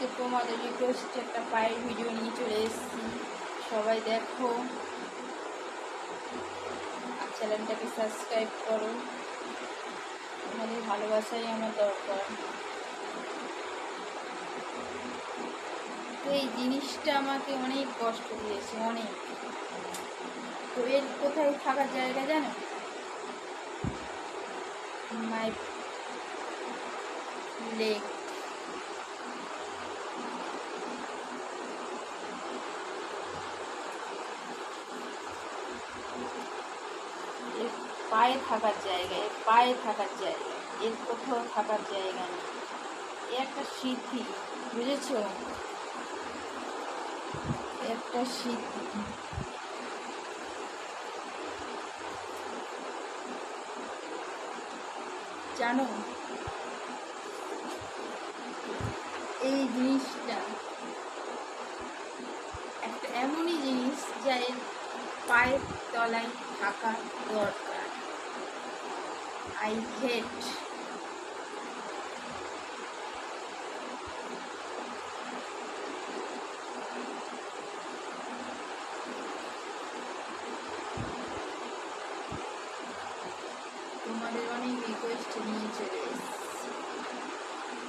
আজকে তোমাদের রিকোয়েস্ট একটা পায়ের ভিডিও নিয়ে চলে এসেছি। সবাই দেখো। চ্যানেলটাকে সাবস্ক্রাইব করো। তোমাদের ভালোবাসাই আমার দরকার। এই জিনিসটা আমাকে অনেক কষ্ট দিয়েছে, অনেক। তো এর কোথায় থাকার জায়গা জানো? মাই লেক এর পায়ে থাকার জায়গা এর পায়ে থাকার জায়গা এর কোথাও থাকার জায়গা নেই। এ একটা সিদ্ধি, বুঝেছ? একটা সিদ্ধি। জানো, এই জিনিসটা একটা এমনই জিনিস যা এর পায়ের তলায় থাকা দরকার। আই হেট তোমাদের অনেক রিকোয়েস্ট নিয়ে চলে এসেছি